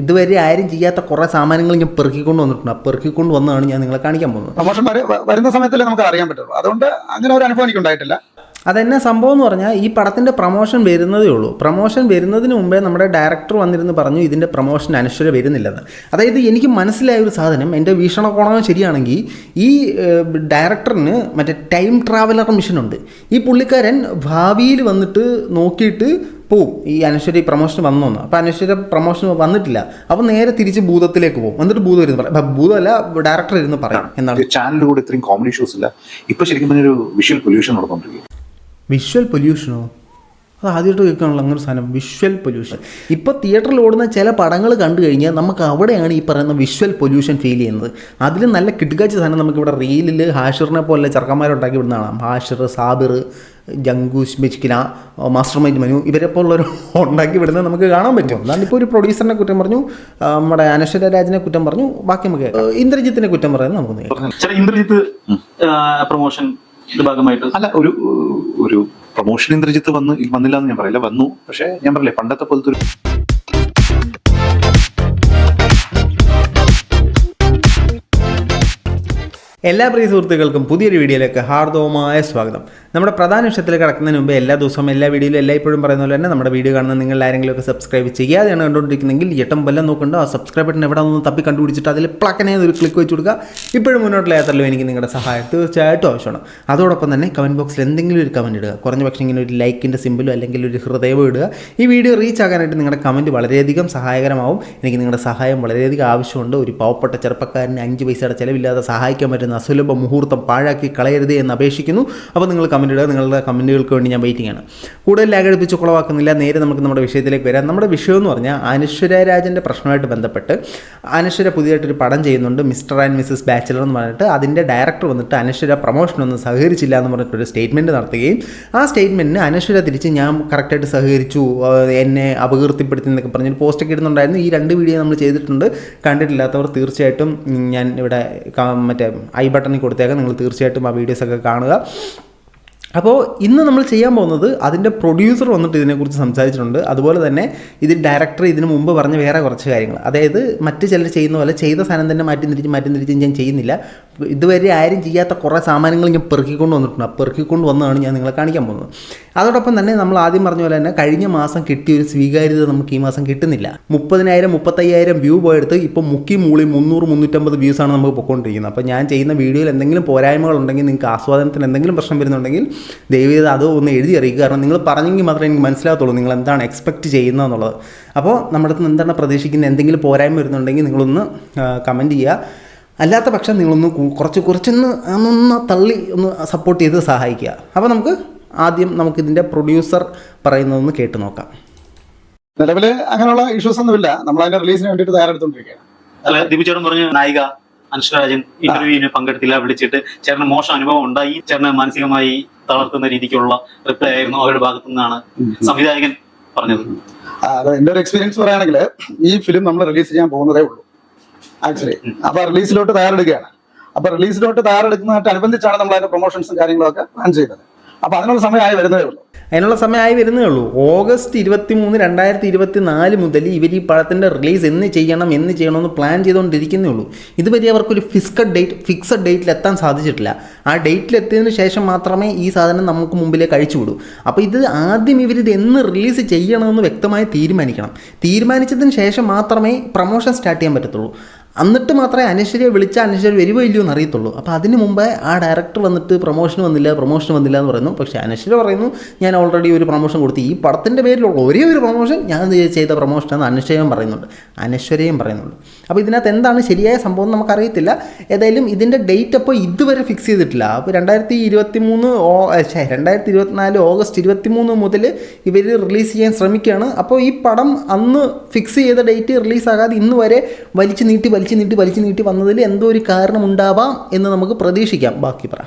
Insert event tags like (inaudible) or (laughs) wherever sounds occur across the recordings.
ഇതുവരെ ആരും ചെയ്യാത്ത കുറേ സാമാനങ്ങൾ ഞാൻ പെറുക്കിക്കൊണ്ട് വന്നിട്ടുണ്ട്. ആ പെറുക്കിക്കൊണ്ട് വന്നതാണ് ഞാൻ നിങ്ങളെ കാണിക്കാൻ പോകുന്നത്. വരുന്ന സമയത്തല്ലേ നമുക്ക് അറിയാൻ പറ്റുള്ളൂ. അതുകൊണ്ട് അങ്ങനെ ഒരു അനുഭവം എനിക്കുണ്ടായിട്ടില്ല അതെന്നെ സംഭവം എന്ന് പറഞ്ഞാൽ ഈ പടത്തിന്റെ പ്രൊമോഷൻ വരുന്നതേ ഉള്ളൂ. പ്രൊമോഷൻ വരുന്നതിന് മുമ്പേ നമ്മുടെ ഡയറക്ടർ വന്നിരുന്ന് പറഞ്ഞു ഇതിന്റെ പ്രൊമോഷൻ അനശ്വര വരുന്നില്ലെന്ന്. അതായത് എനിക്ക് മനസ്സിലായ ഒരു സാധനം എന്റെ വീക്ഷണകോണം ശരിയാണെങ്കിൽ ഈ ഡയറക്ടറിന് മറ്റേ ടൈം ട്രാവലർ മിഷൻ ഉണ്ട് ഈ പുള്ളിക്കാരൻ ഭാവിയിൽ വന്നിട്ട് നോക്കിയിട്ട് പോവും ഈ അനശ്വരി പ്രൊമോഷൻ വന്നോന്ന് അപ്പോൾ അനശ്വര പ്രൊമോഷൻ വന്നിട്ടില്ല. അപ്പോൾ നേരെ തിരിച്ച് ഭൂതത്തിലേക്ക് പോകും. എന്നിട്ട് ഭൂതം ഇരുന്ന് പറയും. അപ്പം ഭൂതമല്ല ഡയറക്ടർ ഇരുന്ന് പറയും എന്നാണ്. ചാനലിലൂടെ ഇത്രയും കോമഡി ഷോസ് ഇല്ല. ഇപ്പൊ ശരിക്കും ഒരു വിഷ്വൽ പൊല്യൂഷൻ നടന്നുകൊണ്ടിരിക്കും വിഷ്വൽ പൊല്യൂഷനോ അത് ആദ്യമായിട്ട് കേൾക്കാനുള്ള അങ്ങനെ സാധനം വിഷ്വൽ പൊല്യൂഷൻ ഇപ്പോൾ തിയേറ്ററിൽ ഓടുന്ന ചില പടങ്ങൾ കണ്ടു കഴിഞ്ഞാൽ നമുക്ക് അവിടെയാണ് ഈ പറയുന്ന വിഷ്വൽ പൊല്യൂഷൻ ഫീൽ ചെയ്യുന്നത്. അതിൽ നല്ല കിട്ടുകാച്ച സാധനം നമുക്കിവിടെ റീലിൽ ഹാഷിറിനെ പോലെ ചെറുക്കന്മാരുണ്ടാക്കി വിടുന്ന കാണാം. ഹാഷിർ സാബിർ ജങ്കൂസ് ബിച്ചിക്കിന മാസ്റ്റർ മൈൻഡ് മനു ഇവരെ പോലുള്ളവർ ഉണ്ടാക്കി വിടുന്നത് നമുക്ക് കാണാൻ പറ്റും. അതാണ് ഇപ്പോൾ ഒരു പ്രൊഡ്യൂസറിനെ കുറ്റം പറഞ്ഞു നമ്മുടെ അനശ്വര രാജിനെ കുറ്റം പറഞ്ഞു ബാക്കി നമുക്ക് ഇന്ദ്രജിത്തിനെ കുറ്റം പറയുന്നത് നമുക്ക് ഇന്ദ്രജിത്ത് പ്രൊമോഷൻ ഭാഗമായിട്ട് അല്ല ഒരു ഒരു പ്രൊമോഷൻ ഇന്ദ്രജിത്ത് വന്ന് വന്നില്ല എന്ന് ഞാൻ പറയില്ല. വന്നു. പക്ഷേ ഞാൻ പറയില്ലേ പണ്ടത്തെ പോലത്തെ ഒരു എല്ലാ പ്രിയ സുഹൃത്തുക്കൾക്കും പുതിയൊരു വീഡിയോയിലേക്ക് ഹാർദവമായ സ്വാഗതം. നമ്മുടെ പ്രധാന വിഷയത്തിൽ കിടക്കുന്നതിന് മുമ്പ് എല്ലാ ദിവസവും എല്ലാ വീഡിയോയിലും എല്ലായ്പ്പോഴും പറയുന്ന പോലെ തന്നെ നമ്മുടെ വീഡിയോ കാണുന്ന നിങ്ങൾ ആരെങ്കിലും ഒക്കെ സബ്സ്ക്രൈബ് ചെയ്യാതെയാണ് കണ്ടുകൊണ്ടിരിക്കുന്നെങ്കിൽ എട്ടം വല്ലം നോക്കണ്ട. ആ സബ്സ്ക്രൈബ് ബട്ടൺ എവിടെ നിന്ന് തപ്പി കണ്ടുപിടിച്ചിട്ട് അതിൽ പ്ലക്കനെ ഒരു ക്ലിക്ക് വെച്ച് കൊടുക്കുക. ഇപ്പോഴും മുന്നോട്ടുള്ള യാത്രയിലും എനിക്ക് നിങ്ങളുടെ സഹായം തീർച്ചയായിട്ടും ആവശ്യമാണ്. അതോടൊപ്പം തന്നെ കമന്റ് ബോക്സിൽ എന്തെങ്കിലും ഒരു കമന്റ് ഇടുക. കുറഞ്ഞ പക്ഷേ ഇങ്ങനെ ഒരു ലൈക്കിന്റെ സിമ്പിളോ അല്ലെങ്കിൽ ഒരു ഹൃദയവും ഇടുക. ഈ വീഡിയോ റീച്ച് ആകാനായിട്ട് നിങ്ങളുടെ കമന്റ് വളരെയധികം സഹായകരമാവും. എനിക്ക് നിങ്ങളുടെ സഹായം വളരെയധികം ആവശ്യമുണ്ട്. ഒരു പാവപ്പെട്ട ചെറുപ്പക്കാരന് അഞ്ച് പൈസയുടെ ചിലവില്ലാതെ സഹായിക്കാൻ പറ്റുന്ന അസുലഭ മുഹൂർത്തം പാഴാക്കി കളയരുത് എന്ന് അപേക്ഷിക്കുന്നു. അപ്പോൾ നിങ്ങൾ കമന്റ് ഇടുക. നിങ്ങളുടെ കമന്റുകൾക്ക് വേണ്ടി ഞാൻ വെയിറ്റിംഗ് ആണ്. കൂടുതൽ ലാഗടിപ്പിച്ച് കുളവാക്കുന്നില്ല. നേരെ നമുക്ക് നമ്മുടെ വിഷയത്തിലേക്ക് വരാം. നമ്മുടെ വിഷയം എന്ന് പറഞ്ഞാൽ അനശ്വര രാജന്റെ പ്രശ്നമായിട്ട് ബന്ധപ്പെട്ട് അനശ്വര പുതിയതായിട്ടൊരു പടം ചെയ്യുന്നുണ്ട്. മിസ്റ്റർ ആൻഡ് മിസ്സസ് ബാച്ചിലർ എന്ന് പറഞ്ഞിട്ട് അതിന്റെ ഡയറക്ടർ വന്നിട്ട് അനശ്വര പ്രൊമോഷനൊന്നും സഹകരിച്ചില്ല എന്ന് പറഞ്ഞിട്ടൊരു സ്റ്റേറ്റ്മെന്റ് നടത്തുകയും ആ സ്റ്റേറ്റ്മെന്റിന് അനശ്വര തിരിച്ച് ഞാൻ കറക്റ്റായിട്ട് സഹകരിച്ചു എന്നെ അപകീർത്തിപ്പെടുത്തി എന്നൊക്കെ പറഞ്ഞൊരു പോസ്റ്റൊക്കെ ഇടുന്നുണ്ടായിരുന്നു. ഈ രണ്ട് വീഡിയോ നമ്മൾ ചെയ്തിട്ടുണ്ട്. കണ്ടിട്ടില്ലാത്തവർ തീർച്ചയായിട്ടും ഞാൻ ഇവിടെ മറ്റേ ഐ ബട്ടണിൽ കൊടുത്തേക്കാം. നിങ്ങൾ തീർച്ചയായിട്ടും ആ വീഡിയോസൊക്കെ കാണുക. അപ്പോൾ ഇന്ന് നമ്മൾ ചെയ്യാൻ പോകുന്നത് അതിന്റെ പ്രൊഡ്യൂസർ വന്നിട്ട് ഇതിനെക്കുറിച്ച് സംസാരിച്ചിട്ടുണ്ട്. അതുപോലെ തന്നെ ഇത് ഡയറക്ടർ ഇതിന് മുമ്പ് പറഞ്ഞ വേറെ കുറച്ച് കാര്യങ്ങൾ. അതായത് മറ്റ് ചിലർ ചെയ്യുന്ന പോലെ ചെയ്ത സാധനം തന്നെ മാറ്റി തിരിച്ച് മാറ്റി തിരിച്ച് ഞാൻ ചെയ്യുന്നില്ല. ഇതുവരെ ആരും ചെയ്യാത്ത കുറേ സാമാനങ്ങൾ ഞാൻ പെറുക്കിക്കൊണ്ട് വന്നിട്ടുണ്ട്. ആ പെറുക്കിക്കൊണ്ട് വന്നതാണ് ഞാൻ നിങ്ങളെ കാണിക്കാൻ പോകുന്നത്. അതോടൊപ്പം തന്നെ നമ്മൾ ആദ്യം പറഞ്ഞ പോലെ തന്നെ കഴിഞ്ഞ മാസം കിട്ടിയ ഒരു സ്വീകാര്യത നമുക്ക് ഈ മാസം കിട്ടുന്നില്ല. മുപ്പതിനായിരം മുപ്പത്തയ്യായിരം വ്യൂ പോയെടുത്ത് ഇപ്പോൾ മുക്കി മൂളി മുന്നൂറ് മുന്നൂറ്റമ്പത് വ്യൂസാണ് നമുക്ക് പൊയ്ക്കൊണ്ടിരിക്കുന്നത്. അപ്പോൾ ഞാൻ ചെയ്യുന്ന വീഡിയോയിൽ എന്തെങ്കിലും പോരായ്മകളുണ്ടെങ്കിൽ നിങ്ങൾക്ക് ആസ്വാദനത്തിന് എന്തെങ്കിലും പ്രശ്നം വരുന്നുണ്ടെങ്കിൽ ദയവേത് അത് ഒന്ന് എഴുതി അറിയിക്കുക. കാരണം നിങ്ങൾ പറഞ്ഞെങ്കിൽ മാത്രമേ എനിക്ക് മനസ്സിലാകത്തുള്ളൂ നിങ്ങൾ എന്താണ് എക്സ്പെക്റ്റ് ചെയ്യുന്നതെന്നുള്ളത് അപ്പോൾ നമ്മുടെ അടുത്ത് നിന്ന് എന്താണ് പ്രതീക്ഷിക്കുന്നത് എന്തെങ്കിലും പോരായ്മ വരുന്നുണ്ടെങ്കിൽ നിങ്ങളൊന്ന് കമന്റ് ചെയ്യുക. അല്ലാത്ത പക്ഷം നിങ്ങളൊന്ന് കുറച്ച് കുറച്ചൊന്ന് ഒന്ന് തള്ളി ഒന്ന് സപ്പോർട്ട് ചെയ്ത് സഹായിക്കുക. അപ്പോൾ നമുക്ക് ആദ്യം നമുക്കിതിന്റെ പ്രൊഡ്യൂസർ പറയുന്നതൊന്ന് കേട്ട് നോക്കാം. നിലവിൽ അങ്ങനെയുള്ള ഇഷ്യൂസ് ഒന്നുമില്ല. നമ്മൾ അതിന്റെ റിലീസിന് വേണ്ടിയിട്ട് തയ്യാറെടുത്തോണ്ടിരിക്കുകയാണ്. അല്ല ദിപിച്ചേട്ടൻ ചേട്ടൻ പറഞ്ഞ നായിക അനുഷ്രാജൻ ഇന്റർവ്യൂവിന് പങ്കെടുത്തില്ല വിളിച്ചിട്ട് ചേട്ടന് മോശം അനുഭവം ഉണ്ടായി. ചേട്ടനെ മാനസികമായി തളർത്തുന്ന രീതിക്കുള്ള റിപ്ലൈ ആയിരുന്നു അവരുടെ ഭാഗത്തു നിന്നാണ് സംവിധായകൻ പറഞ്ഞത്. എന്റെ ഒരു എക്സ്പീരിയൻസ് പറയുകയാണെങ്കിൽ ഈ ഫിലിം നമ്മൾ റിലീസ് ചെയ്യാൻ പോകുന്നതേ ഉള്ളൂ. ആക്ച്വലി അപ്പൊ റിലീസിലോട്ട് തയ്യാറെടുക്കുകയാണ്. അപ്പൊ റിലീസിലോട്ട് തയ്യാറെടുക്കുന്നതായിട്ട് അനുബന്ധിച്ചാണ് നമ്മൾ അതിന്റെ പ്രൊമോഷൻസും കാര്യങ്ങളൊക്കെ പ്ലാൻ ചെയ്തത്. അപ്പൊ അതിനുള്ള സമയമായി വരുന്നതേ ഉള്ളൂ. അതിനുള്ള സമയമായി വരുന്നേ ഉള്ളൂ. ഓഗസ്റ്റ് ഇരുപത്തി മൂന്ന് രണ്ടായിരത്തി ഇരുപത്തി നാല് മുതൽ ഇവർ ഈ പഴത്തിന്റെ റിലീസ് എന്ന് ചെയ്യണം എന്ന് ചെയ്യണമെന്ന് പ്ലാൻ ചെയ്തുകൊണ്ടിരിക്കുന്നേ ഉള്ളൂ. ഇതുവരെ അവർക്കൊരു ഫിക്സഡ് ഡേറ്റ് ഫിക്സഡ് ഡേറ്റിൽ എത്താൻ സാധിച്ചിട്ടില്ല. ആ ഡേറ്റിൽ എത്തിയതിന് ശേഷം മാത്രമേ ഈ സാധനം നമുക്ക് മുമ്പിലേക്ക് അഴിച്ചു വിടൂ. അപ്പോൾ ഇത് ആദ്യം ഇവരിത് എന്ന് റിലീസ് ചെയ്യണമെന്ന് വ്യക്തമായി തീരുമാനിക്കണം. തീരുമാനിച്ചതിന് ശേഷം മാത്രമേ പ്രൊമോഷൻ സ്റ്റാർട്ട് ചെയ്യാൻ പറ്റത്തുള്ളൂ. എന്നിട്ട് മാത്രമേ അനശ്വരിയെ വിളിച്ചാൽ അനശ്വരി വരുമോ ഇല്ലയോ എന്ന് അറിയത്തുള്ളൂ അപ്പോൾ അതിന് മുമ്പേ ആ ഡയറക്ടർ വന്നിട്ട് പ്രൊമോഷൻ വന്നില്ല പ്രൊമോഷൻ വന്നില്ല എന്ന് പറയുന്നു. പക്ഷേ അനശ്വര പറയുന്നു ഞാൻ ഓൾറെഡി ഒരു പ്രൊമോഷൻ കൊടുത്തു. ഈ പടത്തിന്റെ പേരിലുള്ള ഒരേ ഒരു പ്രൊമോഷൻ ഞാൻ ചെയ്ത പ്രൊമോഷൻ എന്ന് അനശ്വരയും പറയുന്നുണ്ട്. അനശ്വരയും പറയുന്നുണ്ട്. അപ്പോൾ ഇതിനകത്ത് എന്താണ് ശരിയായ സംഭവം നമുക്കറിയത്തില്ല. ഏതായാലും ഇതിന്റെ ഡേറ്റ് അപ്പോൾ ഇതുവരെ ഫിക്സ് ചെയ്തിട്ടില്ല. അപ്പോൾ രണ്ടായിരത്തി ഇരുപത്തി മൂന്ന് ഓ രണ്ടായിരത്തി ഇരുപത്തിനാല് ഓഗസ്റ്റ് ഇരുപത്തി മൂന്ന് മുതൽ ഇവർ റിലീസ് ചെയ്യാൻ ശ്രമിക്കുകയാണ്. അപ്പോൾ ഈ പടം അന്ന് ഫിക്സ് ചെയ്ത ഡേറ്റ് റിലീസാകാതെ ഇന്ന് വരെ വലിച്ചു നീട്ടി വലിച്ചു നീട്ടി വലിച്ചു നീട്ടി വന്നതിൽ എന്തോ ഒരു കാരണം ഉണ്ടാവാം എന്ന് നമുക്ക് പ്രതീക്ഷിക്കാം. ബാക്കി പറ.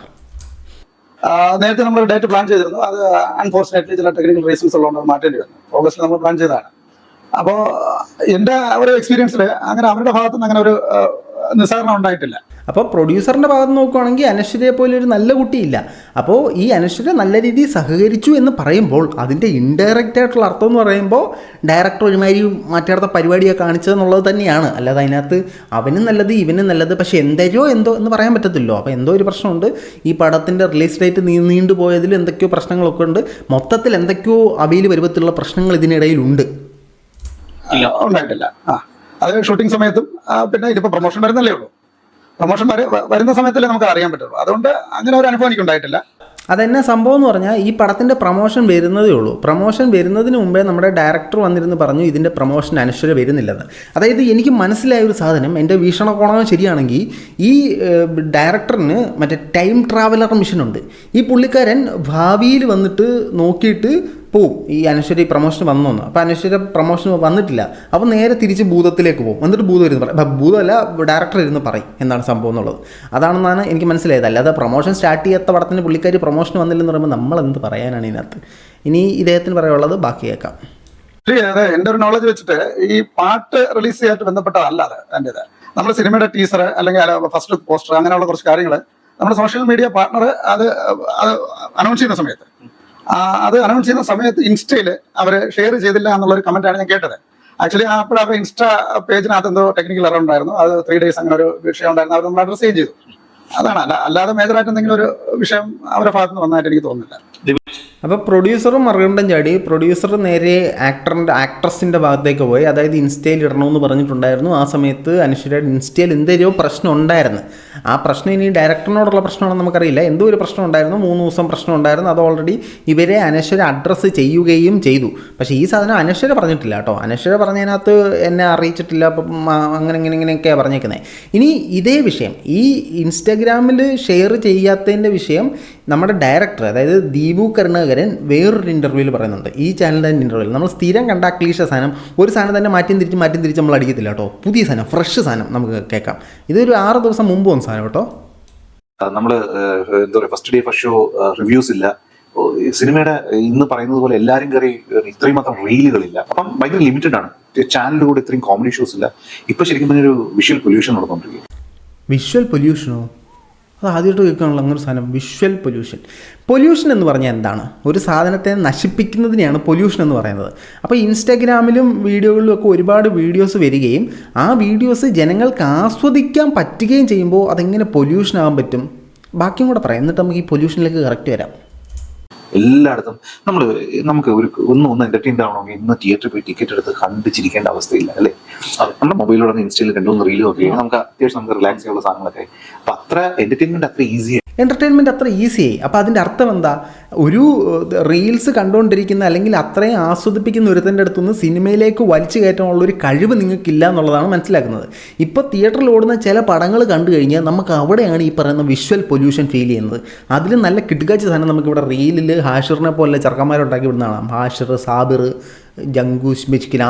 നേരത്തെ നമ്മൾ ഡേറ്റ് പ്ലാൻ ചെയ്തിരുന്നു. അത് അൺഫോർച്ചുനേറ്റ്ലി ചില ടെക്നിക്കൽ റീസൺസ് ഉള്ളതുകൊണ്ട് മാറ്റേണ്ടി വന്നു. ഓഗസ്റ്റ് നമ്മൾ പ്ലാൻ ചെയ്തതാണ്. അപ്പോൾ എന്റെ ഒരു എക്സ്പീരിയൻസിൽ അങ്ങനെ അവരുടെ ഭാഗത്തു നിന്ന് അങ്ങനെ ഒരു നിസ്സാരണം ഉണ്ടായിട്ടില്ല. അപ്പോൾ പ്രൊഡ്യൂസറിന്റെ ഭാഗത്ത് നോക്കുകയാണെങ്കിൽ അനശ്വരയെ പോലെ ഒരു നല്ല കുട്ടിയില്ല. അപ്പോൾ ഈ അനശ്വര നല്ല രീതിയിൽ സഹകരിച്ചു എന്ന് പറയുമ്പോൾ അതിന്റെ ഇൻഡയറക്റ്റ് ആയിട്ടുള്ള അർത്ഥം എന്ന് പറയുമ്പോൾ ഡയറക്ടർ ഒരുമാതിരി മറ്റേടത്തെ പരിപാടിയൊക്കെ കാണിച്ചതെന്നുള്ളത് തന്നെയാണ്. അല്ലാതെ അതിനകത്ത് അവനും നല്ലത് ഇവനും നല്ലത് പക്ഷേ എന്തരോ എന്തോ എന്ന് പറയാൻ പറ്റത്തില്ലോ അപ്പോൾ എന്തോ ഒരു പ്രശ്നമുണ്ട്. ഈ പടത്തിന്റെ റിലീസ് ഡേറ്റ് നീ നീണ്ടുപോയതിൽ എന്തൊക്കെയോ പ്രശ്നങ്ങളൊക്കെ ഉണ്ട്. മൊത്തത്തിൽ എന്തൊക്കെയോ അവയിൽ വരുമ്പത്തിലുള്ള പ്രശ്നങ്ങൾ ഇതിനിടയിലുണ്ട്. ഉണ്ടായിട്ടില്ല. ആ. അത് ഷൂട്ടിംഗ് സമയത്തും പിന്നെ ഇതിപ്പോ പ്രൊമോഷൻ വരുന്നല്ലേ ഉള്ളൂ. പ്രൊമോഷൻ വരുന്ന സമയത്തല്ലേ നമുക്ക് അറിയാൻ പറ്റുള്ളൂ. അതുകൊണ്ട് അങ്ങനെ ഒരു അനുഭവം എനിക്ക് ഉണ്ടായിട്ടില്ല അതെന്നെ സംഭവം എന്ന് പറഞ്ഞാൽ ഈ പടത്തിന്റെ പ്രൊമോഷൻ വരുന്നതേ ഉള്ളൂ. പ്രൊമോഷൻ വരുന്നതിന് മുമ്പേ നമ്മുടെ ഡയറക്ടർ വന്നിരുന്ന് പറഞ്ഞു ഇതിന്റെ പ്രൊമോഷൻ അനശ്വര വരുന്നില്ലെന്ന്. അതായത് എനിക്ക് മനസ്സിലായ ഒരു സാധനം എന്റെ വീക്ഷണകോണം ശരിയാണെങ്കിൽ ഈ ഡയറക്ടറിന് മറ്റേ ടൈം ട്രാവലർ ഉണ്ട്. ഈ പുള്ളിക്കാരൻ ഭാവിയിൽ വന്നിട്ട് നോക്കിയിട്ട് പോവും ഈ അനശ്വര പ്രമോഷൻ വന്നോന്ന് അപ്പോൾ അനശ്വര പ്രൊമോഷൻ വന്നിട്ടില്ല. അപ്പോൾ നേരെ തിരിച്ച് ഭൂതത്തിലേക്ക് പോകും. എന്നിട്ട് ഭൂതം ഇരുന്ന് പറയും. ഭൂതമല്ല ഡയറക്ടർ ഇരുന്ന് പറയും എന്താണ് സംഭവം എന്നുള്ളത്. അതാണെന്നാണ് എനിക്ക് മനസ്സിലായത്. അല്ലാതെ പ്രൊമോഷൻ സ്റ്റാർട്ട് ചെയ്യാത്ത പടത്തിന് പുള്ളിക്കാർ പ്രൊമോഷൻ വന്നില്ലെന്ന് പറയുമ്പോൾ നമ്മൾ എന്ത് പറയാനാണ് ഇതിനകത്ത്? ഇനി ഇദ്ദേഹത്തിന് പറയാനുള്ളത് ബാക്കി കേൾക്കാം. എന്റെ ഒരു നോളജ് വെച്ചിട്ട് ഈ പാട്ട് റിലീസ് ചെയ്യാനായിട്ട് ബന്ധപ്പെട്ടതല്ല അത് നമ്മുടെ സിനിമയുടെ ടീസർ അല്ലെങ്കിൽ ഫസ്റ്റ് പോസ്റ്റർ അങ്ങനെയുള്ള കുറച്ച് കാര്യങ്ങൾ നമ്മുടെ സോഷ്യൽ മീഡിയ പാർട്ണർ അത് അത് അനൗൺസ് ചെയ്യുന്ന സമയത്ത്. അത് അനൗൺസ് ചെയ്യുന്ന സമയത്ത് ഇൻസ്റ്റയിൽ അവർ ഷെയർ ചെയ്തില്ല എന്നുള്ള ഒരു കമന്റ് ആണ് ഞാൻ കേട്ടത്. ആക്ച്വലി അപ്പോൾ അവരുടെ ഇൻസ്റ്റാ പേജിനകത്ത് എന്തോ ടെക്നിക്കൽ അറൗണ്ട് ഉണ്ടായിരുന്നു. അത് ത്രീ ഡേയ്സ് അങ്ങനെ ഒരു വിഷയം ഉണ്ടായിരുന്നു. അവർ നമ്മൾ അഡ്രസ് ചെയ്തു. അതാണ്. അല്ല അല്ലാതെ മേജറായിട്ട് എന്തെങ്കിലും ഒരു വിഷയം അവരുടെ ഭാഗത്ത് നിന്ന് വന്നതായിട്ട് എനിക്ക് തോന്നുന്നില്ല. അപ്പോൾ പ്രൊഡ്യൂസറും മറുകണ്ടം ചാടി പ്രൊഡ്യൂസർ നേരെ ആക്ടറിന്റെ ആക്ട്രസിന്റെ ഭാഗത്തേക്ക് പോയി. അതായത് ഇൻസ്റ്റയിൽ ഇടണമെന്ന് പറഞ്ഞിട്ടുണ്ടായിരുന്നു. ആ സമയത്ത് അനുശ്വരയുടെ ഇൻസ്റ്റയിൽ എന്തെങ്കിലും പ്രശ്നം ഉണ്ടായിരുന്നു ആ പ്രശ്നം ഇനി ഡയറക്ടറിനോടുള്ള പ്രശ്നമാണെന്ന് നമുക്കറിയില്ല. എന്തോ ഒരു പ്രശ്നം ഉണ്ടായിരുന്നു മൂന്ന് ദിവസം പ്രശ്നം ഉണ്ടായിരുന്നു അത് ഓൾറെഡി ഇവരെ അനശ്വര അഡ്രസ്സ് ചെയ്യുകയും ചെയ്തു. പക്ഷേ ഈ സാധനം അനശ്വര പറഞ്ഞിട്ടില്ല കേട്ടോ. അനശ്വര പറഞ്ഞതിനകത്ത് എന്നെ അറിയിച്ചിട്ടില്ല. അപ്പം അങ്ങനെ ഇങ്ങനെ ഇങ്ങനെയൊക്കെയാണ് പറഞ്ഞേക്കുന്നത് ഇനി ഇതേ വിഷയം. ഈ ഇൻസ്റ്റാഗ്രാമിൽ ഷെയർ ചെയ്യാത്തതിന്റെ വിഷയം നമ്മുടെ ഡയറക്ടർ അതായത് ദീപു കരുണാകരൻ വേറൊരു ഇന്റർവ്യൂവിൽ പറയുന്നുണ്ട്. ഈ ചാനലിന്റെ ഇന്റർവ്യൂവിൽ നമ്മൾ സ്ഥിരം കണ്ട ക്ലീഷ സാധനം ഒരു സാധനം തന്നെ മാറ്റി തിരിച്ച് മാറ്റി തിരിച്ച് നമ്മൾ അടിക്കത്തില്ല കേട്ടോ. പുതിയ സാധനം ഫ്രഷ് സാധനം നമുക്ക് കേൾക്കാം. ഇതൊരു ആറ് ദിവസം മുമ്പ് വന്ന സാധനം കേട്ടോ. നമ്മൾ എന്താ പറയുക first day first show reviews ഇല്ല. സിനിമയുടെ ഇന്ന് പറയുന്നത് പോലെ എല്ലാവരും കയറി ഇത്രയും മാത്രം റീലുകളില്ല. അപ്പം ഭയങ്കര ലിമിറ്റഡ് ആണ്. ചാനലിലൂടെ ഇത്രയും കോമഡി ഷോസ് ഇല്ല. ഇപ്പൊ ശരിക്കും ഒരു വിഷ്വൽ പൊല്യൂഷൻ നടന്നുകൊണ്ടിരിക്കും വിഷ്വൽ പൊല്യൂഷനോ അത് ആദ്യമായിട്ട് കേൾക്കാനുള്ള അങ്ങനെ ഒരു സാധനം വിഷ്വൽ പൊല്യൂഷൻ പൊല്യൂഷൻ എന്ന് പറഞ്ഞാൽ എന്താണ്? ഒരു സാധനത്തെ നശിപ്പിക്കുന്നതിനെയാണ് പൊല്യൂഷൻ എന്ന് പറയുന്നത്. അപ്പോൾ ഇൻസ്റ്റാഗ്രാമിലും വീഡിയോകളിലും ഒക്കെ ഒരുപാട് വീഡിയോസ് വരികയും ആ വീഡിയോസ് ജനങ്ങൾക്ക് ആസ്വദിക്കാൻ പറ്റുകയും ചെയ്യുമ്പോൾ അതെങ്ങനെ പൊല്യൂഷൻ ആകാൻ പറ്റും? ബാക്കിയും കൂടെ പറയാം. എന്നിട്ട് നമുക്ക് ഈ പൊല്യൂഷനിലേക്ക് കറക്റ്റ് വരാം. എല്ലായിടത്തും നമ്മൾ നമുക്ക് ഒരു ഒന്ന് ഒന്ന് എന്റർടൈൻഡ് ആവണമെങ്കിൽ ഇന്ന് തിയേറ്ററിൽ പോയി ടിക്കറ്റ് എടുത്ത് കണ്ടിച്ചിരിക്കേണ്ട അവസ്ഥയില്ല അല്ലേ? നമ്മുടെ മൊബൈലിലൂടെ ഇൻസ്റ്റയിൽ രണ്ടുമൂന്ന് റീൽ നോക്കി നമുക്ക് അത്യാവശ്യം നമുക്ക് റിലാക്സ് ചെയ്യാനുള്ള സാധനങ്ങളൊക്കെ അപ്പൊ അത്ര എന്റർടൈൻമെന്റ് അത്ര ഈസി എന്റർടൈൻമെന്റ് അത്ര ഈസിയായി അപ്പോൾ അതിന്റെ അർത്ഥം എന്താ? ഒരു റീൽസ് കണ്ടുകൊണ്ടിരിക്കുന്ന അല്ലെങ്കിൽ അത്രയും ആസ്വദിപ്പിക്കുന്ന ഒരുത്തന്റെ അടുത്തുനിന്ന് സിനിമയിലേക്ക് വലിച്ചു കയറ്റാനുള്ള ഒരു കഴിവ് നിങ്ങൾക്കില്ല എന്നുള്ളതാണ് മനസ്സിലാക്കുന്നത്. ഇപ്പോൾ തിയേറ്ററിൽ ഓടുന്ന ചില പടങ്ങൾ കണ്ടു കഴിഞ്ഞാൽ നമുക്ക് അവിടെയാണ് ഈ പറയുന്ന വിഷ്വൽ പൊല്യൂഷൻ ഫീൽ ചെയ്യുന്നത്. അതിൽ നല്ല കിടുക്കാച്ച സാധനം നമുക്കിവിടെ റീലിൽ ഹാഷിറിനെ പോലെ ചെറുക്കന്മാരുണ്ടാക്കി വിടുന്നതാണ്. ഹാഷിർ സാബിർ ജങ്കൂസ് ബിച്കിന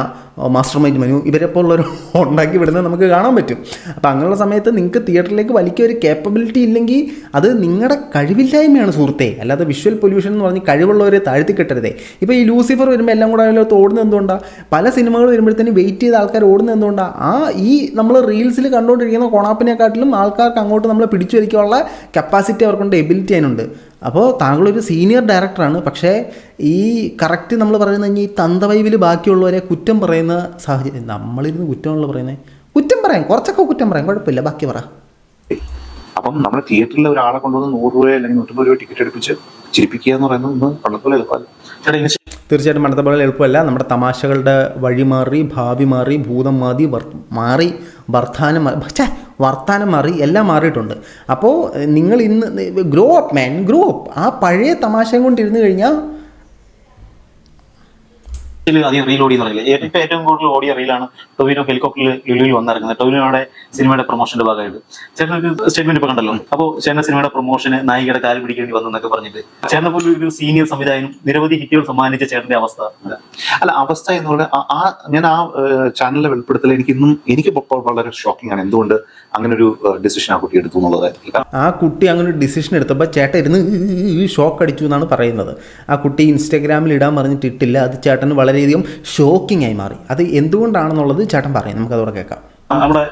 മാസ്റ്റർ മൈൻഡ് മനു ഇവരെ പോലുള്ളവർ (laughs) ഉണ്ടാക്കി വിടുന്നത് നമുക്ക് കാണാൻ പറ്റും. അപ്പോൾ അങ്ങനെയുള്ള സമയത്ത് നിങ്ങൾക്ക് തിയേറ്ററിലേക്ക് വലിക്കുക ഒരു കേപ്പബിലിറ്റി ഇല്ലെങ്കിൽ അത് നിങ്ങളുടെ കഴിവില്ലായ്മയാണ് സുഹൃത്തെ. അല്ലാതെ വിഷ്വൽ പൊല്യൂഷൻ എന്ന് പറഞ്ഞ് കഴിവുള്ളവരെ താഴ്ത്തി കെട്ടരുതേ. ഇപ്പോൾ ഈ ലൂസിഫർ വരുമ്പോൾ എല്ലാം കൂടെ അതിലോട്ട് ഓടുന്നത് എന്തുകൊണ്ടാണ് പല സിനിമകൾ വരുമ്പോഴത്തേനും വെയിറ്റ് ചെയ്ത ആൾക്കാർ ഓടുന്നത് എന്തുകൊണ്ടാണ് ആ ഈ നമ്മൾ റീൽസിൽ കണ്ടുകൊണ്ടിരിക്കുന്ന കൊണാപ്പിനെക്കാട്ടിലും ആൾക്കാർക്ക് അങ്ങോട്ട് നമ്മൾ പിടിച്ചു വലിക്കാനുള്ള കപ്പാസിറ്റി അവർക്കുണ്ട് എബിലിറ്റി അതിനുണ്ട്. അപ്പോൾ താങ്കളൊരു സീനിയർ ഡയറക്ടറാണ് പക്ഷേ ഈ കറക്റ്റ് നമ്മൾ പറയുന്ന ഈ തന്തവൈവിൽ ബാക്കിയുള്ളവരെ കുറ്റം പറയുന്ന സാഹചര്യം നമ്മളിരുന്ന് കുറ്റമുള്ള പറയുന്നത് കുറ്റം പറയാം കുറച്ചൊക്കെ കുറ്റം പറയാം കുഴപ്പമില്ല ബാക്കി പറ. അപ്പം നമ്മൾ തിയേറ്ററിൽ ഒരാളെ കൊണ്ടുവന്ന് നൂറ് രൂപ അല്ലെങ്കിൽ നൂറ്റമ്പത് രൂപ ടിക്കറ്റ് എടുപ്പിച്ച് ചിരിപ്പിക്കുക എന്ന് പറയുന്നത് ഇന്ന് പണ്ടത്തെ പോലെ എളുപ്പമല്ല തീർച്ചയായിട്ടും പണ്ടത്തെ പോലെ എളുപ്പമല്ല. നമ്മുടെ തമാശകളുടെ വഴി മാറി ഭാവി മാറി ഭൂതം മാറി മാറി വർത്താനം പക്ഷേ ഛേ, വർത്താനം മാറി എല്ലാം മാറിയിട്ടുണ്ട്. അപ്പോൾ നിങ്ങൾ ഇന്ന് grow up man grow up. ആ പഴയ തമാശയും കൊണ്ടിരുന്ന് കഴിഞ്ഞാൽ ഇതിൽ അധികം റീൽ ഓടി പറയില്ല ഇപ്പൊ ഏറ്റവും കൂടുതൽ ഓടിയ റീലാണ് ടൊവിനോ ഹെലികോപ്റ്ററിൽ ലുലുവിൽ വന്നിറങ്ങുന്നത്. ടൊവിനോയുടെ സിനിമയുടെ പ്രൊമോഷന്റെ ഭാഗമായിട്ട്. ചേട്ടൻ ഒരു സ്റ്റേറ്റ്മെന്റ് ഇപ്പൊ കണ്ടല്ലോ. അപ്പോ ചേട്ടൻ സിനിമയുടെ പ്രൊമോഷന് നായികയുടെ കാൽ പിടിക്കേണ്ടി വന്നു എന്നൊക്കെ പറഞ്ഞിട്ട്. ചേട്ടനെ പോലും ഒരു സീനിയർ സംവിധായകനും നിരവധി ഹിറ്റുകൾ സമ്മാനിച്ച ചേട്ടന്റെ അവസ്ഥ. അല്ല അവസ്ഥ എന്ന് പറഞ്ഞാൽ ആ ഞാൻ ആ ചാനലിലെ വെളിപ്പെടുത്തൽ എനിക്ക് ഇന്നും എനിക്ക് വളരെ ഷോക്കിംഗ് ആണ്. എന്തുകൊണ്ട് അങ്ങനെ ഒരു ഡിസിഷൻ ആ കുട്ടി എടുത്തു എന്നുള്ളതായിരിക്കും. ആ കുട്ടി അങ്ങനെ ഒരു ഡിസിഷൻ എടുത്തപ്പോൾ ചേട്ടൻ ഇരുന്ന് ഷോക്ക് അടിച്ചു എന്നാണ് പറയുന്നത്. ആ കുട്ടി ഇൻസ്റ്റാഗ്രാമിൽ ഇടാൻ പറഞ്ഞിട്ടിട്ടില്ല. അത് ചേട്ടന് വളരെയധികം ഷോക്കിംഗ് ആയി മാറി. അത് എന്തുകൊണ്ടാണെന്നുള്ളത് ചേട്ടൻ പറയും. നമുക്കതോടെ കേൾക്കാം. നമ്മുടെ